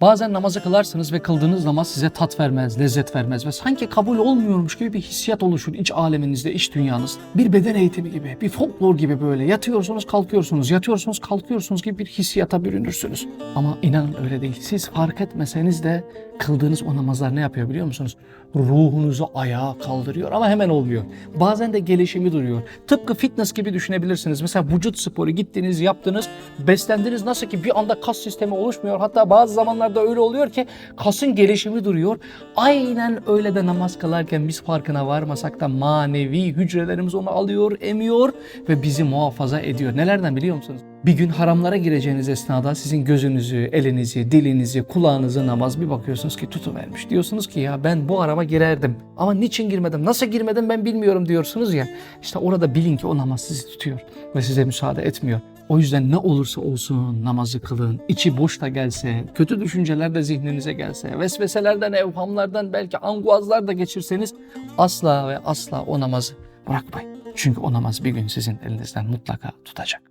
Bazen namazı kılarsınız ve kıldığınız namaz size tat vermez, lezzet vermez ve sanki kabul olmuyormuş gibi bir hissiyat oluşur iç aleminizde, iç dünyanızda. Bir beden eğitimi gibi, bir folklor gibi böyle yatıyorsunuz kalkıyorsunuz, yatıyorsunuz kalkıyorsunuz gibi bir hissiyata bürünürsünüz. Ama inanın öyle değil. Siz fark etmeseniz de kıldığınız o namazlar ne yapıyor biliyor musunuz? Ruhunuzu ayağa kaldırıyor ama hemen olmuyor. Bazen de gelişimi duruyor. Tıpkı fitness gibi düşünebilirsiniz. Mesela vücut sporu gittiniz, yaptınız, beslendiniz. Nasıl ki bir anda kas sistemi oluşmuyor. Hatta bazı zamanlarda öyle oluyor ki kasın gelişimi duruyor. Aynen öyle de namaz kılarken biz farkına varmasak da manevi hücrelerimiz onu alıyor, emiyor ve bizi muhafaza ediyor. Nelerden biliyor musunuz? Bir gün haramlara gireceğiniz esnada sizin gözünüzü, elinizi, dilinizi, kulağınızı namaz bir bakıyorsunuz ki tutuvermiş. Diyorsunuz ki ya ben bu harama girerdim ama niçin girmedim, nasıl girmedim ben bilmiyorum diyorsunuz ya. İşte orada bilin ki o namaz sizi tutuyor ve size müsaade etmiyor. O yüzden ne olursa olsun namazı kılın. İçi boş da gelse, kötü düşünceler de zihninize gelse, vesveselerden, evhamlardan belki anguazlar da geçirseniz asla ve asla o namazı bırakmayın. Çünkü o namaz bir gün sizin elinizden mutlaka tutacak.